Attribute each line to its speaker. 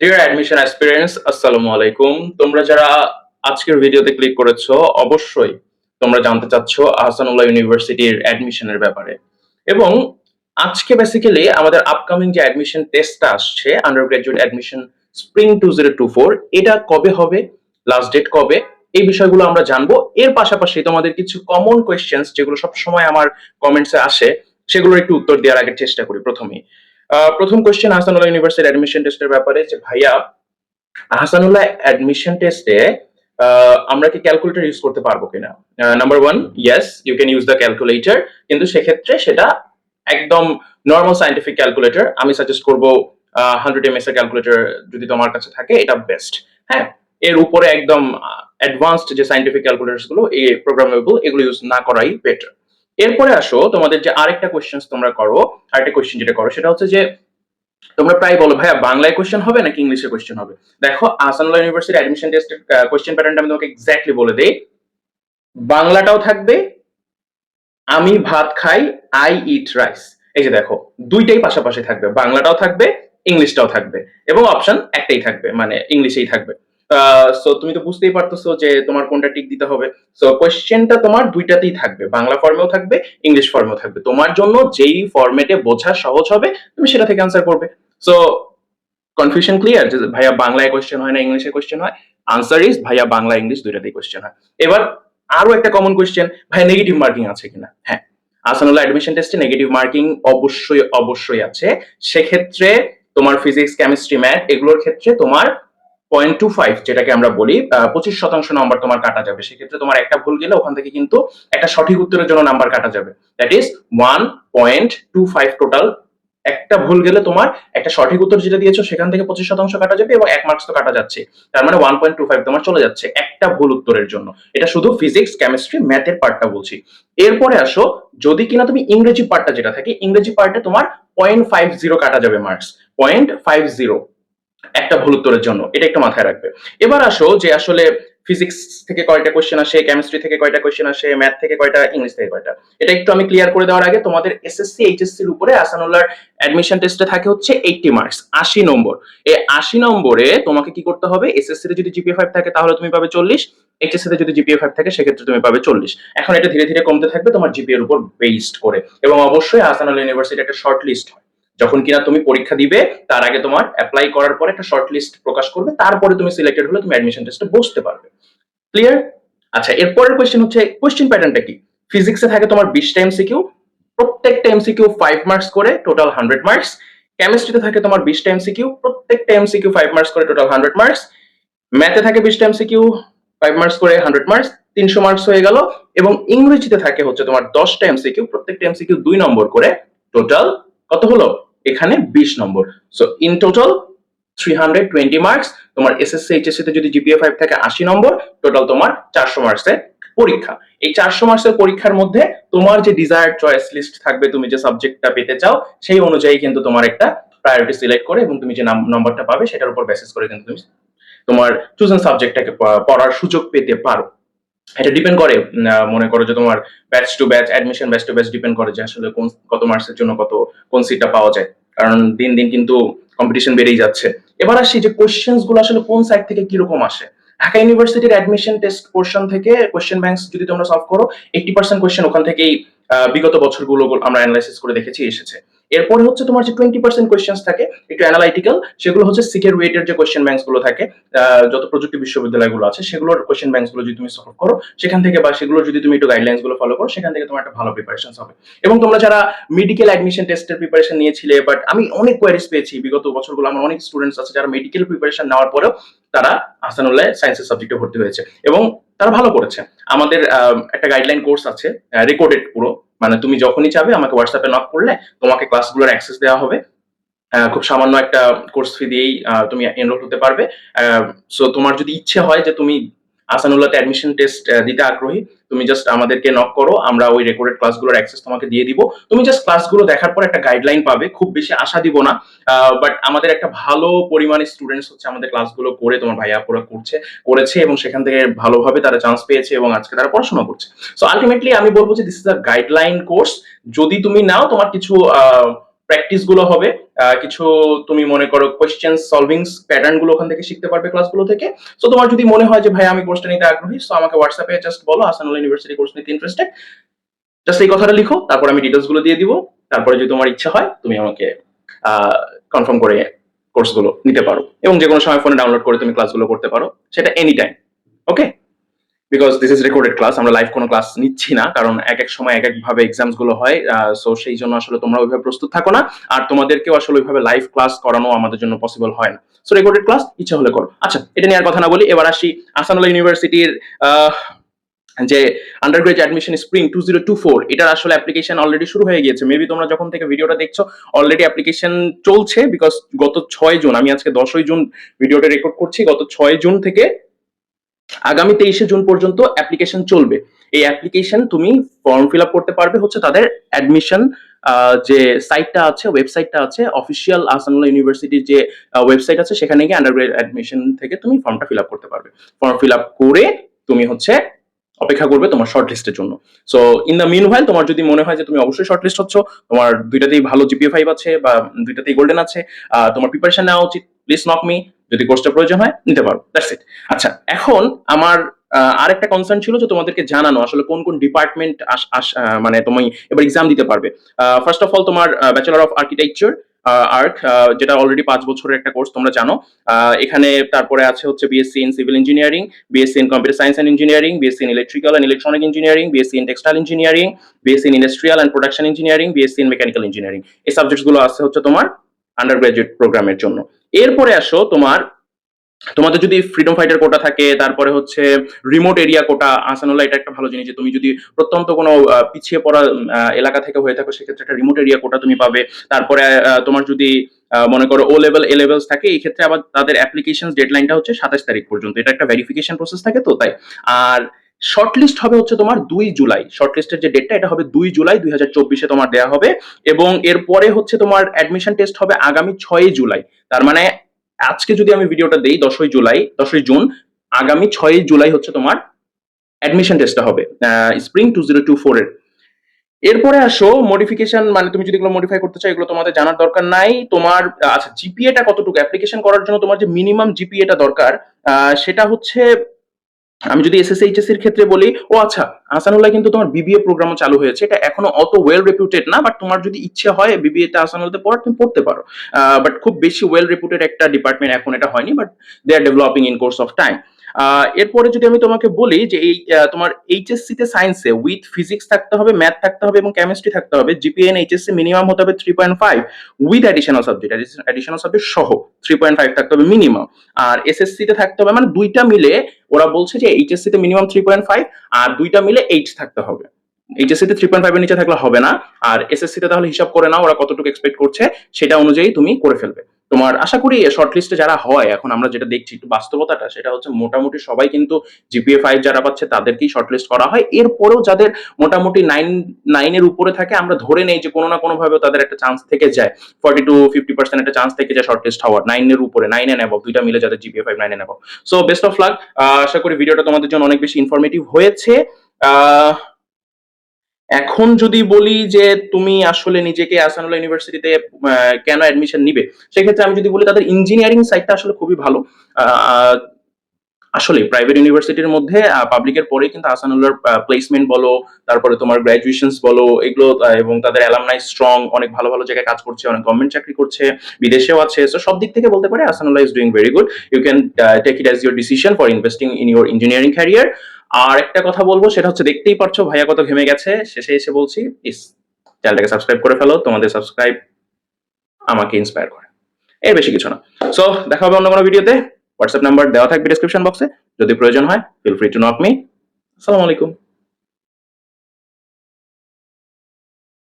Speaker 1: Deer admission aspirants আসসালামু আলাইকুম তোমরা যারা আজকের ভিডিওতে ক্লিক করেছ, অবশ্যই তোমরা জানতে চাচ্ছ আহসানুল্লাহ ইউনিভার্সিটির অ্যাডমিশনের ব্যাপারে। এবং আজকে বেসিক্যালি আমাদের আপকামিং যে অ্যাডমিশন টেস্টটা আসছে undergraduate admission spring two zero two four এটা কবে হবে লাস্ট ডেট কবে, এই বিষয়গুলো আমরা জানব। এর পাশাপাশি তোমাদের কিছু কমন কোয়েশ্চেন্স যেগুলো সব সময় আমার কমেন্টসে আসে, সেগুলোর একটু উত্তর দেওয়ার আগে চেষ্টা করি প্রথমেই প্রথম কোয়েশ্চেন আহসানুল্লাহ ইউনিভার্সিটি অ্যাডমিশন টেস্টের ব্যাপারে যে, ভাইয়া আহসানুল্লাহ অ্যাডমিশন টেস্টে আমরা কি ক্যালকুলেটর ইউজ করতে পারব কিনা? Number one yes you can use the calculator কিন্তু সেক্ষেত্রে সেটা একদম নর্মাল সাইন্টিফিক ক্যালকুলেটর আমি সাজেস্ট করব হান্ড্রেড এম এস এর ক্যালকুলেটর যদি তোমার কাছে থাকে, এটা বেস্ট হ্যাঁ? এর উপরে একদম অ্যাডভান্সড যে সাইন্টিফিক ক্যালকুলেটরগুলো, এই প্রোগ্রামেবল এগুলো ইউজ না করাই বেটার এরপরে আসো, তোমাদের যে আরেকটা কোয়েশ্চেন তোমরা করো, আরেকটা কোয়েশ্চেন যেটা করো, সেটা হচ্ছে যে তোমরা প্রায় বলো, ভাইয়া, বাংলায় কোয়েশ্চেন হবে নাকি ইংলিশে কোয়েশ্চেন হবে? দেখো আসানুল্লাহ ইউনিভার্সিটি অ্যাডমিশন টেস্টের কোয়েশ্চেন প্যাটার্নটা আমি তোমাকে এক্স্যাক্টলি বলে দেই। বাংলাটাও থাকবে, আমি ভাত খাই আই ইট রাইস এই যে দেখো, দুইটাই পাশাপাশি থাকবে, বাংলাটাও থাকবে, ইংলিশটাও থাকবে। এবং অপশন একটাই থাকবে মানে ইংলিশেই থাকবে। সো তুমি তো বুঝতেই পারতেছো যে তোমার কোনটা টিক দিতে হবে। সো কোয়েশ্চেনটা তোমার দুইটাতেই থাকবে। বাংলা ফর্মেও থাকবে ইংলিশ ফর্মেও থাকবে। তোমার জন্য যেই ফর্মেটে বোঝা সহজ হবে, তুমি সেটা থেকে আনসার করবে। সো কনফিউশন ক্লিয়ার যে ভাইয়া বাংলায় কোয়েশ্চেন হয় না ইংলিশে কোয়েশ্চেন হয়? আনসার ইজ ভাইয়া বাংলা ইংলিশ দুইটাতেই কোয়েশ্চেন হয়। এবার আরও একটা কমন কোয়েশ্চেন ভাই নেগেটিভ মার্কিং আছে কিনা? হ্যাঁ আসানুল্লাহ অ্যাডমিশন টেস্টে নেগেটিভ মার্কিং অবশ্যই অবশ্যই আছে। সেক্ষেত্রে তোমার ফিজিক্স কেমিস্ট্রি ম্যাথ এগুলোর ক্ষেত্রে তোমার পয়েন্ট টু ফাইভ যেটাকে আমরা বলি পঁচিশ শতাংশ নাম্বার তোমার কাটা যাবে। সেক্ষেত্রে তোমার একটা ভুল গেলে ওখান থেকে কিন্তু একটা সঠিক উত্তরের জন্য নাম্বার কাটা যাবে। That is one point two five total একটা ভুল গেলে তোমার একটা সঠিক উত্তর যেটা দিয়েছ, সেখান থেকে পঁচিশ শতাংশ কাটা যাবে এবং এক মার্কস তো কাটা যাচ্ছে। তার মানে ওয়ান পয়েন্ট টু ফাইভ তোমার চলে যাচ্ছে একটা ভুল উত্তরের জন্য। এটা শুধু ফিজিক্স কেমিস্ট্রি ম্যাথের পার্টটা বলছি। এরপরে আসো, যদি কিনা তুমি ইংরেজি পার্টটা যেটা থাকে, ইংরেজি পার্টে তোমার পয়েন্ট ফাইভ জিরো কাটা যাবে মার্কস পয়েন্ট ফাইভ জিরো একটা ভুল উত্তরের জন্য, এটা একটু মাথায় রাখবে। এবার আসো যে আসলে ফিজিক্স থেকে কয়টা কোয়েশ্চেন আসে কেমিস্ট্রি থেকে কয়টা কোয়েশ্চেন আসে ম্যাথ থেকে কয়টা ইংলিশ থেকে কয়টা। এটা একটু আমি ক্লিয়ার করে দেওয়ার আগে তোমাদের এসএসসি এইচএসসি এর উপরে আসানুল্লাহর অ্যাডমিশন টেস্টে থাকে হচ্ছে এইটটি মার্কস আশি নম্বর। এই আশি নম্বরে তোমাকে কি করতে হবে? এসএসসি তে যদি জিপিএ ফাইভ থাকে তাহলে তুমি পাবে চল্লিশ এইচএসসি তে যদি জিপিএ ফাইভ থাকে সেক্ষেত্রে তুমি পাবে চল্লিশ। এখন এটা ধীরে ধীরে কমতে থাকবে, তোমার জিপিএ এর উপর বেসড করে। এবং অবশ্যই আসানুল্লাহ ইউনিভার্সিটি একটা শর্ট লিস্ট হয়। যখন কিনা তুমি পরীক্ষা দিবে, তার আগে তোমার অ্যাপ্লাই করার পরে একটা শর্ট লিস্ট প্রকাশ করবে, তারপরে তুমি সিলেক্টেড হলে তুমি অ্যাডমিশন টেস্টে বসতে পারবে। ক্লিয়ার আচ্ছা এরপরের কোয়েশ্চেন হচ্ছে কোয়েশ্চেন প্যাটার্নটা কি? ফিজিক্সে থাকে তোমার বিশটা এমসিকিউ প্রত্যেকটা এমসিকিউ ফাইভ মার্কস করে টোটাল হান্ড্রেড মার্কস কেমিস্ট্রিতে থাকে তোমার বিশটা এমসিকিউ প্রত্যেকটা এমসিকিউ ফাইভ মার্কস করে টোটাল হান্ড্রেড মার্কস ম্যাথে থাকে বিশটা এমসিকিউ ফাইভ মার্কস করে হান্ড্রেড মার্কস তিনশো মার্কস হয়ে গেল। এবং ইংরেজিতে থাকে হচ্ছে তোমার দশটা এমসিকিউ প্রত্যেকটা এমসিকিউ দুই নম্বর করে টোটাল কত হলো? এখানে বিশ নম্বর। So in total three hundred twenty marks তোমার এসএসসি এইচএসসি তে যদি জিপিএ ফাইভ থাকে আশি নম্বর টোটাল তোমার চারশো মার্কসের পরীক্ষা। এই চারশো মার্কসের পরীক্ষার মধ্যে তোমার যে ডিজায়ার চয়েস লিস্ট থাকবে, তুমি যে সাবজেক্টটা পেতে চাও, সেই অনুযায়ী কিন্তু তোমার একটা প্রায়োরিটি সিলেক্ট করে এবং তুমি যে নম্বরটা পাবে, সেটার উপর বেসিস করে কিন্তু তুমি তোমার চুজেন সাবজেক্টটাকে পড়ার সুযোগ পেতে পারো। এটা ডিপেন্ড করে মনে করো যে তোমার batch to batch admission batch to batch depend করে যে আসলে কোন, কত মার্কসের জন্য কত, কোন সিটটা পাওয়া যায়। কারণ দিন দিন কিন্তু কম্পিটিশন বেড়েই যাচ্ছে। এবার আসি যে কোশ্চেন্সগুলো আসলে কোন সাইড থেকে কীরকম আসে? ঢাকা ইউনিভার্সিটির অ্যাডমিশন টেস্ট পোর্শন থেকে কোশ্চেন ব্যাংক যদি তোমরা সলভ করো এইটি পার্সেন্ট কোশ্চেন ওখান থেকেই বিগত বছরগুলো আমরা অ্যানালাইসিস করে দেখেছি, এসেছে। এরপরে হচ্ছে তোমার যে টোয়েন্টি পার্সেন্ট কোয়েশ্চেন্স থাকে, একটু অ্যানালাইটিক্যাল সেগুলো হচ্ছে সিকের ওয়েটের যে কোয়েশ্চেন ব্যাংকসগুলো থাকে যত প্রযুক্তি বিশ্ববিদ্যালয়গুলো আছে, সেগুলোর কোয়েশ্চেন ব্যাংকসগুলো যদি তুমি সলভ করো, সেখান থেকে বা সেগুলো যদি তুমি একটু গাইডলাইন্সগুলো ফলো করো, সেখান থেকে তোমার একটা ভালো প্রিপারেশন হবে। এবং তোমরা যারা মেডিকেল অ্যাডমিশন টেস্টের প্রিপারেশন নিয়েছিলে বাট আমি অনেক কোয়ারিজ পেয়েছি, বিগত বছরগুলো আমার অনেক স্টুডেন্টস আছে যারা মেডিকেল প্রিপারেশন নেওয়ার পরেও তারা আসানুল্লাহ সায়েন্সের সাবজেক্টে ভর্তি হয়েছে। এবং তারা ভালো করেছে। আমাদের একটা গাইডলাইন কোর্স আছে রেকর্ডেড পুরো। মানে তুমি যখনই চাবে আমাকে হোয়াটসঅ্যাপে নক করলে তোমাকে ক্লাসগুলোর অ্যাক্সেস দেওয়া হবে। খুব সামান্য একটা কোর্স ফি দিয়েই তুমি এনরোল হতে পারবে। সো তোমার যদি ইচ্ছে হয় যে তুমি আসানুল্লাহতে অ্যাডমিশন টেস্ট দিতে আগ্রহী, তুমি জাস্ট আমাদেরকে নক করো, আমরা ওই রেকর্ডেড ক্লাসগুলোর অ্যাক্সেস তোমাকে দিয়ে দিব। তুমি জাস্ট ক্লাসগুলো দেখার পর একটা গাইডলাইন পাবে, খুব বেশি আশা দিব না বাট আমাদের একটা ভালো পরিমাণে স্টুডেন্টস হচ্ছে আমাদের ক্লাসগুলো করে তোমার ভাইয়া পুরো করছে, করেছে এবং সেখান থেকে ভালোভাবে তারা চান্স পেয়েছে এবং আজকে তারা পড়াশোনা করছে। সো আলটিমেটলি আমি বলব যে this is a guideline course যদি তুমি নাও তোমার কিছু প্র্যাকটিসগুলো হবে কিছু তুমি মনে করো কোয়েশ্চেন সলভিং প্যাটার্নগুলো ওখান থেকে শিখতে পারবে ক্লাসগুলো থেকে। সো তোমার যদি মনে হয় যে, ভাই, আমি কোর্সটা নিতে আগ্রহী সো আমাকে হোয়াটসঅ্যাপে জাস্ট বলো আসানুল ইউনিভার্সিটি কোর্স নিতে ইন্টারেস্টেড জাস্ট এই কথাটা লিখো, তারপর আমি ডিটেলসগুলো দিয়ে দিব। তারপরে যদি তোমার ইচ্ছা হয়, তুমি আমাকে কনফার্ম করে কোর্সগুলো নিতে পারো। এবং যে কোনো সময় ফোনে ডাউনলোড করে তুমি ক্লাসগুলো করতে পারো। সেটা any time okay because this is recorded class আমরা লাইভ কোনো ক্লাস নিচ্ছি না, কারণ এক এক সময় এক এক ভাবে এক্সামসগুলো হয় সো সেই জন্য আসলে তোমরা ওইভাবে প্রস্তুত থাকো না, আর তোমাদেরকেও আসলে ওইভাবে লাইভ ক্লাস করানো আমাদের জন্য পসিবল হয় না। সো রেকর্ডেড ক্লাস ইচ্ছা হলে করো। আচ্ছা এটা নিয়ে আর কথা না বলি, এবার আসি আসানুল্লাহ ইউনিভার্সিটির যে undergraduate admission spring two zero two four এটার আসলে অ্যাপ্লিকেশন অলরেডি শুরু হয়ে গিয়েছে। মেবি তোমরা যখন থেকে ভিডিওটা দেখছ অলরেডি অ্যাপ্লিকেশন চলছে বিকজ গত ছয় জুন, আমি আজকে দশই জুন ভিডিওটা রেকর্ড করছি, গত ছয় জুন থেকে আগামী তেইশে জুন পর্যন্ত অ্যাপ্লিকেশন চলবে। এই অ্যাপ্লিকেশন তুমি ফর্ম ফিল আপ করতে পারবে হচ্ছে তাদের অ্যাডমিশন যে সাইটটা আছে ওয়েবসাইটটা আছে অফিসিয়াল আসানুল্লাহ ইউনিভার্সিটির যে ওয়েবসাইট আছে, সেখানে গিয়ে আন্ডারগ্রেড অ্যাডমিশন থেকে তুমি ফর্মটা ফিল আপ করতে পারবে। ফর্ম ফিল আপ করে তুমি হচ্ছে অপেক্ষা করবে তোমার শর্ট লিস্টের জন্য। So in the meanwhile তোমার যদি মনে হয় যে তুমি অবশ্যই শর্ট লিস্ট হচ্ছ, তোমার দুইটাতেই ভালো জিপিএ ফাইভ আছে বা দুইটাতেই গোল্ডেন আছে তোমার প্রিপারেশন নেওয়া উচিত। প্লিজ নক মি যদি কোর্সটা প্রয়োজন হয়, নিতে পারো। দ্যাটস ইট আচ্ছা এখন আমার আরেকটা কনসার্ন ছিল যে তোমাদেরকে জানানো, আসলে কোন কোন ডিপার্টমেন্ট মানে তুমি এবার এক্সাম দিতে পারবে। ফার্স্ট অফ অল তোমার ব্যাচেলর অফ আর্কিটেকচার আর্ক যেটা অলরেডি পাঁচ বছরের একটা কোর্স তোমরা জানো। এখানে তারপরে আছে হচ্ছে BSc in civil engineering BSc in computer science and engineering BSc in electrical and electronic engineering BSc in textile engineering BSc in industrial and production engineering BSc in mechanical engineering এই সাবজেক্টগুলো আছে হচ্ছে তোমার আন্ডার গ্রাজুয়েট প্রোগ্রামের জন্য। এরপরে আসো তোমার তোমাদের যদি ফ্রিডম ফাইটার কোটা থাকে, তারপরে হচ্ছে রিমোট এরিয়া কোটা আসানুল্লাহ এটা একটা ভালো জিনিস যে তুমি যদি প্রত্যন্ত কোনো পিছিয়ে পড়া এলাকা থেকে হয়ে থাকো, সেক্ষেত্রে একটা রিমোট এরিয়া কোটা তুমি পাবে। তারপরে তোমার যদি মনে করো ও লেভেল এ লেভেলস থাকে, এই ক্ষেত্রে আবার তাদের অ্যাপ্লিকেশন ডেডলাইনটা হচ্ছে সাতাশ তারিখ পর্যন্ত। এটা একটা ভেরিফিকেশন প্রসেস থাকে তো, তাই। আর শর্টলিস্ট হবে হচ্ছে তোমার দুই জুলাই। শর্টলিস্টের যে ডেটটা এটা হবে দুই জুলাই দুই হাজার চব্বিশে তোমার দেওয়া হবে। এবং এরপরে হচ্ছে তোমার অ্যাডমিশন টেস্ট হবে আগামী ছয়ই জুলাই। তার মানে আজকে যদি আমি ভিডিওটা দেই দশই জুলাই, দশই জুন, আগামী ছয়ই জুলাই হচ্ছে তোমার অ্যাডমিশন টেস্টটা হবে spring two zero two four এর। এরপরে আসো মডিফিকেশন মানে তুমি যদি এগুলো মডিফাই করতে চাও, এগুলো তোমাদের জানার দরকার নাই। তোমার আচ্ছা জিপিএটা কতটুকু? অ্যাপ্লিকেশন করার জন্য তোমার যে মিনিমাম জিপিএটা দরকার সেটা হচ্ছে আমি যদি এসএসসি এইচএসসি এর ক্ষেত্রে বলি, ও আচ্ছা আসানুল্লাহ কিন্তু তোমার বিবিএ প্রোগ্রামও চালু হয়েছে, এটা এখনও অত ওয়েল রেপুটেড না বাট তোমার যদি ইচ্ছে হয় বিবিএ তে আসানুল্লাহতে পড়ার, তুমি পড়তে পারো। বাট খুব বেশি ওয়েল রেপুটেড একটা ডিপার্টমেন্ট এখন এটা হয়নি but they are developing in course of time এরপরে যদি আমি তোমাকে বলি যে এই তোমার এইচএসসি তে সায়েন্সে উইথ ফিজিক্স থাকতে হবে ম্যাথ থাকতে হবে এবং কেমিস্ট্রি থাকতে হবে জিপিএন এইচএসসি মিনিমাম হতে হবে three point five with additional subject additional subject সহ থ্রি পয়েন্ট ফাইভ থাকতে হবে মিনিমাম আর এসএসসি তে থাকতে হবে মানে দুইটা মিলে ওরা বলছে যে এইচএসসি তে মিনিমাম থ্রি পয়েন্ট ফাইভ আর দুইটা মিলে এইট থাকতে হবে। এইচএসসি তে থ্রি পয়েন্ট ফাইভের নিচে থাকলে হবে না, আর এসএসসি তে তাহলে হিসাব করে নাও ওরা কতটুকু এক্সপেক্ট করছে, সেটা অনুযায়ী তুমি করে ফেলবে। তোমার আশা করি শর্ট লিস্টে যারা হয়, এখন আমরা যেটা দেখছি একটু বাস্তবতাটা, সেটা হচ্ছে মোটামুটি সবাই কিন্তু জিপিএ ফাইভ যারা পাচ্ছে তাদেরকেই শর্ট লিস্ট করা হয়। এরপরেও যাদের মোটামুটি নাইন নাইনের উপরে থাকে, আমরা ধরে নেই যে কোনো না কোনো ভাবে তাদের একটা চান্স থেকে যায়। ফর্টি টু ফিফটি পার্সেন্ট একটা চান্স থেকে যায় শর্ট লিস্ট হওয়ার নাইনের উপরে নাইন অ্যাবভ দুইটা মিলে যাদের GPA five nine above so best of luck আশা করি ভিডিওটা তোমাদের জন্য অনেক বেশি ইনফরমেটিভ হয়েছে। এখন যদি বলি যে তুমি আসলে নিজেকে আসানুল্লাহ ইউনিভার্সিটিতে কেন অ্যাডমিশন নিবে, সেক্ষেত্রে আমি যদি বলি তাদের ইঞ্জিনিয়ারিং সাইডটা আসলে খুবই ভালো। আসলে প্রাইভেট ইউনিভার্সিটির মধ্যে পাবলিকের পরে কিন্তু আসানুল্লাহর প্লেসমেন্ট বলো, তারপরে তোমার গ্রাজুয়েশনস বলো, এগুলো এবং তাদের অ্যালামনাই স্ট্রং অনেক ভালো ভালো জায়গায় কাজ করছে, অনেক গভর্নমেন্ট চাকরি করছে, বিদেশেও আছে। সো সব দিক থেকে বলতে পারে Ahsanullah is doing very good you can take it as your decision for investing in your engineering career আর একটা কথা বলব, সেটা হচ্ছে দেখতেই পারছ, ভাইয়া কত ঘেমে গেছে, শেষে এসে বলছি, ইস, চ্যানেলটাকে সাবস্ক্রাইব করে ফেলো, তোমাদের সাবস্ক্রাইব আমাকে ইন্সপায়ার করে। এর বেশি কিছু না। সো দেখা হবে অন্য কোনো ভিডিওতে হোয়াটসঅ্যাপ নাম্বার দেওয়া থাকবে ডিসক্রিপশন বক্সে যদি প্রয়োজন হয় feel free to knock me আসসালামু আলাইকুম